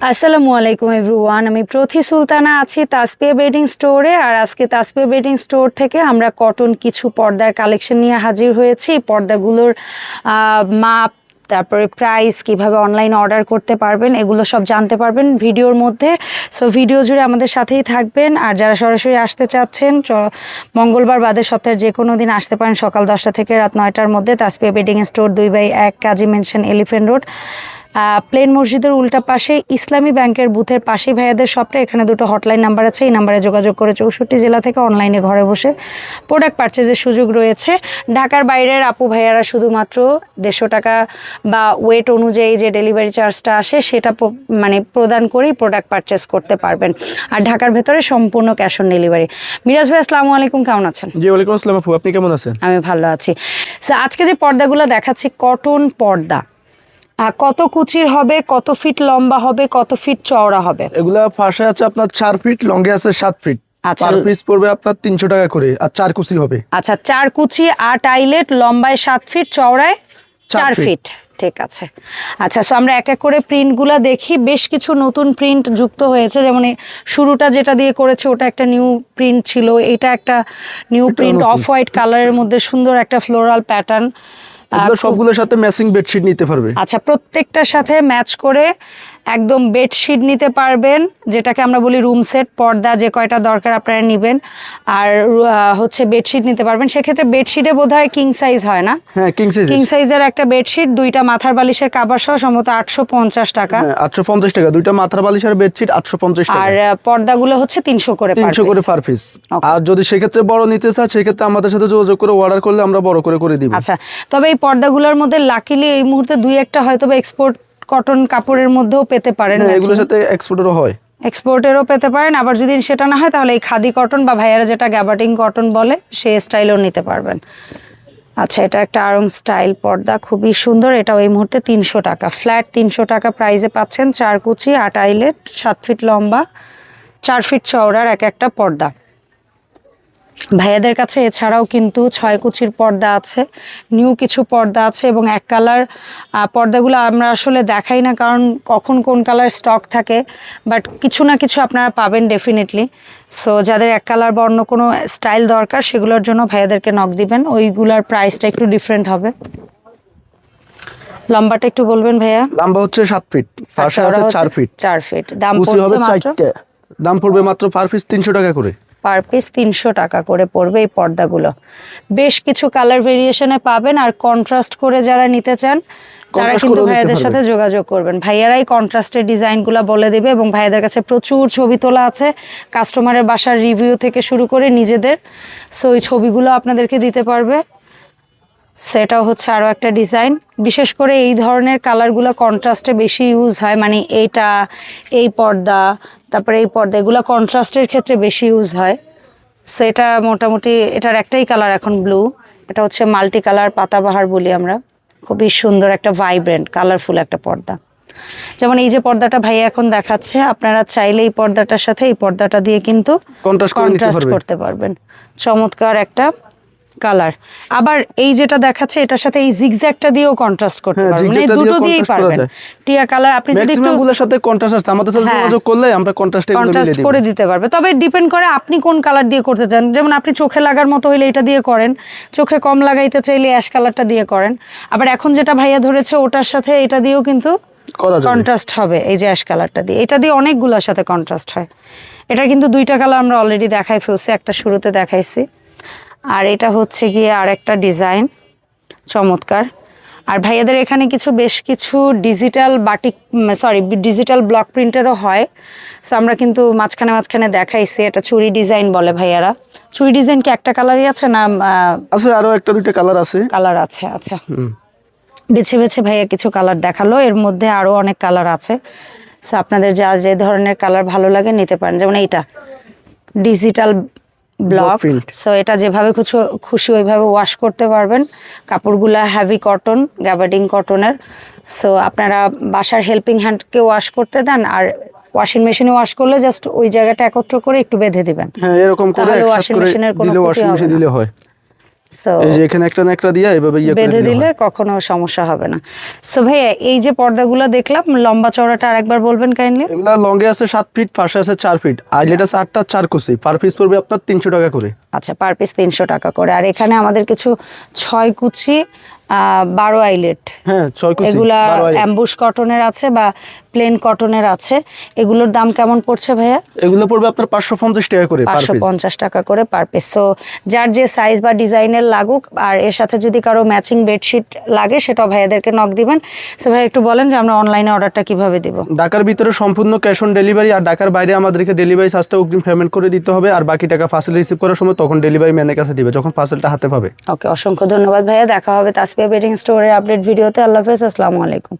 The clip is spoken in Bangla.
আসসালামু আলাইকুম এভরিওয়ান, আমি প্রথি সুলতানা আছি তাসপিয়া বেডিং স্টোরে আর আজকে তাসপিয়া বেডিং স্টোর থেকে আমরা কটন কিছু পর্দার কালেকশন নিয়ে হাজির হয়েছি। পর্দাগুলোর মাপ, তারপরে প্রাইস, কীভাবে অনলাইন অর্ডার করতে পারবেন, এগুলো সব জানতে পারবেন ভিডিওর মধ্যে। সো ভিডিও জুড়ে আমাদের সাথেই থাকবেন আর যারা সরাসরি আসতে চাচ্ছেন মঙ্গলবার বাদে সপ্তাহের যে কোনো দিন আসতে পারেন সকাল দশটা থেকে রাত নয়টার মধ্যে তাসপিয়া বেডিং স্টোর দুই বাই এক, কাজী মেনশন এলিফেন্ট রোড। প্লেন মসজিদের উল্টা পাশে ইসলামী ব্যাংকের বুথের পাশেই ভাইয়াদের শপটা। এখানে দুটো হটলাইন নাম্বার আছে এই নাম্বারে যোগাযোগ করে চৌষট্টি জেলা থেকে অনলাইনে ঘরে বসে প্রোডাক্ট পারচেজের সুযোগ রয়েছে। ঢাকার বাইরের আপু ভাইয়ারা শুধুমাত্র দেড়শো টাকা বা ওয়েট অনুযায়ী যে ডেলিভারি চার্জটা আসে সেটা মানে প্রদান করেই প্রোডাক্ট পারচেস করতে পারবেন। আর ঢাকার ভেতরে সম্পূর্ণ ক্যাশ অন ডেলিভারি মিরাজ ভাই আসসালামু আলাইকুম কেমন আছেন? জি ওয়ালাইকুম আসসালাম আপু। আপনি কেমন আছেন? আমি ভালো আছি। আজকে যে পর্দাগুলো দেখাচ্ছি কটন পর্দা। কত কুচির হবে কত ফিট লম্বা হবে কত ফিট চওড়া হবে? এগুলা ফার্স্টে আছে আপনার চার ফিট লঙ্গে আছে সাত ফিট আচ্ছা। পার পিস পড়বে আপনার তিনশো টাকা করে আর চার কুচি হবে। আচ্ছা চার কুচি আট আইলেট লম্বায় সাত ফিট চওড়ায় চার ফিট। ঠিক আছে। আচ্ছা সো আমরা এক এক করে প্রিন্টগুলো দেখি। বেশ কিছু নতুন প্রিন্ট যুক্ত হয়েছে যেমন শুরুটা যেটা দিয়ে করেছে ওটা একটা নিউ প্রিন্ট ছিল। এটা একটা নিউ প্রিন্ট অফ হোয়াইট কালারের মধ্যে সুন্দর একটা ফ্লোরাল প্যাটার্ন সবগুলোর সাথে ম্যাচিং বেডশিট নিতে পারবে। আচ্ছা প্রত্যেকটার সাথে ম্যাচ করে একদম বেডশিট নিতে পারবেন যেটাকে আমরা বলি রুম সেট পর্দা যে কয়টা দরকার আপনারা নেবেন। আর হচ্ছে বেডশিট নিতে পারবেন। সেক্ষেত্রে বেডশিটে বোধ হয় কিং সাইজ হয় না? হ্যাঁ কিং সাইজ কিং সাইজের একটা বেডশিট দুইটা মাথার বালিশের কাবার সহ সম্ভবত আটশো পঞ্চাশ টাকা। হ্যাঁ আটশো পঞ্চাশ টাকা। দুইটা মাথার বালিশের বেডশিট আটশো পঞ্চাশ আর পর্দাগুলো হচ্ছে তিনশো করে তিনশো করে পার পিস আর যদি সেক্ষেত্রে বড় নিতে চায় সেক্ষেত্রে আমাদের সাথে যোগাযোগ করে অর্ডার করলে আমরা বড় করে করে দিব। আচ্ছা তবে এই পর্দাগুলোর মধ্যে লাকিলি এই মুহূর্তে দুই একটা হয়তো বা এক্সপোর্ট কটন কাপড়ের মধ্যেও পেতে পারেন হ্যাঁ, এগুলোর সাথে এক্সপোর্টেরও হয়। এক্সপোর্টেরও পেতে পারেন আবার যদি সেটা না হয় তাহলে এই খাদি কটন বা ভাইয়ারা যেটা গ্যাবাটিং কটন বলে সেই স্টাইলও নিতে পারবেন। আচ্ছা এটা একটা আরং স্টাইল পর্দা খুবই সুন্দর এটাও এই মুহূর্তে তিনশো টাকা। ফ্ল্যাট তিনশো টাকা প্রাইজে পাচ্ছেন চার কুচি আট আইলেট সাত ফিট লম্বা চার ফিট চওড়ার এক একটা পর্দা। ভাইয়াদের কাছে এছাড়াও কিন্তু ছয় কুচির পর্দা আছে নিউ কিছু পর্দা আছে এবং এক কালার পর্দাগুলো আমরা আসলে দেখাই না কারণ কখন কোন কালার স্টক থাকে বাট কিছু না কিছু আপনারা পাবেন ডেফিনেটলি সো যাদের এক কালার বা অন্য কোনো স্টাইল দরকার সেগুলোর জন্য ভাইয়াদেরকে নক দিবেন। ওইগুলার প্রাইসটা একটু ডিফারেন্ট হবে। লম্বাটা একটু বলবেন ভাইয়া? লম্বা হচ্ছে সাত ফিট ফার্স্টে আছে চার ফিট চার ফিট দাম পড়ছে মাত্র? দাম পড়বে মাত্র পার পিস তিনশো টাকা করে। পার পিস তিনশো টাকা করে পড়বে এই পর্দাগুলো। বেশ কিছু কালার ভেরিয়েশনে পাবেন আর কন্ট্রাস্ট করে যারা নিতে চান তারা কিন্তু ভাইয়াদের সাথে যোগাযোগ করবেন। ভাইয়ারাই কন্ট্রাস্টের ডিজাইনগুলো বলে দেবে এবং ভাইয়াদের কাছে প্রচুর ছবি তোলা আছে। কাস্টমারের বাসার রিভিউ থেকে শুরু করে নিজেদের। সো ওই ছবিগুলো আপনাদেরকে দিতে পারবে। সেটাও হচ্ছে আরও একটা ডিজাইন। বিশেষ করে এই ধরনের কালারগুলো কন্ট্রাস্টে বেশি ইউজ হয় মানে এইটা এই পর্দা তারপরে এই পর্দা এগুলো কন্ট্রাস্টের ক্ষেত্রে বেশি ইউজ হয়। সেটা মোটামুটি এটার একটাই কালার এখন ব্লু। এটা হচ্ছে মাল্টি কালার পাতাবাহার বলি আমরা। খুবই সুন্দর একটা ভাইব্রেন্ট কালারফুল একটা পর্দা। যেমন এই যে পর্দাটা ভাই এখন দেখাচ্ছে আপনারা চাইলে এই পর্দাটার সাথে এই পর্দাটা দিয়ে কিন্তু কন্ট্রাস্ট করতে পারবেন। চমৎকার একটা কালার। আবার এই যেটা দেখাচ্ছে এটার সাথে এই জিগজ্যাগটা দিয়েও কন্ট্রাস্ট করতে হ্যাঁ, পারবেন। মানে দুটো দিয়েই পারবেন। টিয়া কালার আপনি যদি একটু গুলোর সাথে কন্ট্রাস্ট আছে। আমাদের সাথে হ্যাঁ। যোগাযোগ করলে আমরা কন্ট্রাস্টে এগুলো মিলিয়ে কন্ট্রাস্ট করে দিতে পারবে। তবে ডিপেন্ড করে আপনি কোন কালার দিয়ে করতে চান। যেমন আপনি চোখে লাগার মতো হইলে এটা দিয়ে করেন। চোখে কম লাগাইতে চাইলে অ্যাশ কালারটা দিয়ে করেন। আবার এখন যেটা ভাইয়া ধরেছে ওটার সাথে এটা দিয়েও কিন্তু কন্ট্রাস্ট হবে এই যে অ্যাশ কালারটা দিয়ে। এটা দিয়ে অনেকগুলোর সাথে কন্ট্রাস্ট হয়। এটা কিন্তু দুইটা কালার আমরা অলরেডি দেখাই ফেলছি। একটা শুরুতে দেখাইছি। আর এটা হচ্ছে গিয়ে আর একটা ডিজাইন চমৎকার। আর ভাইয়াদের এখানে কিছু বেশ কিছু digital batik sorry digital block প্রিন্টেরও হয়। সো আমরা কিন্তু মাঝখানে মাঝখানে দেখাইছি এটা চুরি ডিজাইন বলে ভাইয়ারা। চুরি ডিজাইন কি একটা কালারই আছে না আছে আরও একটা দুইটা কালার আছে। কালার আছে? আচ্ছা। বেছে বেছে ভাইয়া কিছু কালার দেখাল এর মধ্যে আরও অনেক কালার আছে। সো আপনাদের যা যে ধরনের কালার ভালো লাগে নিতে পারেন। যেমন এইটা ডিজিটাল ব্লক সো এটা যেভাবে খুশি খুশি ওইভাবে ওয়াশ করতে পারবেন। কাপড়গুলো হ্যাভি কটন গ্যাবার্ডিং কটনের সো আপনারা বাসার হেল্পিং হ্যান্ডকে ওয়াশ করতে দেন আর ওয়াশিং মেশিনে ওয়াশ করলে জাস্ট ওই জায়গাটা একত্র করে একটু বেঁধে দিবেন। হ্যাঁ এরকম করে ওয়াশিং মেশিনের কোনো দিলে হয়। এই যে এখানে একটা না একটা দিয়ে এভাবে ইয়ে বেঁধে দিলে কখনো সমস্যা হবে না। সো ভাইয়া এই যে পর্দাগুলো দেখলাম লম্বা চওড়াটা আরেকবার বলবেন কাইন্ডলি এগুলা লঙ্গে আছে সাত ফিট পাশে আছে ফিট আর যেটা আছে কুচি। পার পিস পড়বে আপনার তিনশো টাকা করে। আচ্ছা পার পিস তিনশো টাকা করে। আর এখানে আমাদের কিছু ছয় কুচি বারো আইলেট। হ্যাঁ এগুলা অ্যাম্বুশ কটনের আছে বা প্লেন কটনের আছে। এগুলোর দাম কেমন পড়ছে ভাইয়া? এগুলো পড়বে আপনার পাঁচশো পঞ্চাশ টাকা করে পাঁচশো পঞ্চাশ টাকা করে পার পিস সো যার যে সাইজ বা ডিজাইনের লাগুক আর এর সাথে যদি কারও ম্যাচিং বেডশিট লাগে সেটাও ভাইয়াদেরকে নক দিবেন। সো ভাই একটু বলেন যে আমরা অনলাইনে অর্ডারটা কীভাবে দিব? ঢাকার ভিতরে সম্পূর্ণ ক্যাশ অন ডেলিভারি আর ঢাকার বাইরে আমাদেরকে ডেলিভারি চার্জটা অগ্রিম পেমেন্ট করে দিতে হবে। আর বাকি টাকা পার্সেল রিসিভ করার সময় তখন ডেলিভারি ম্যানের কাছে দিবে যখন পার্সেলটা হাতে পাবে। ওকে অসংখ্য ধন্যবাদ ভাইয়া। দেখা হবে তাসপিয়া বেটিং স্টোরে আপডেট ভিডিওতে আল্লাহ হাফেজ আসসালামু আলাইকুম।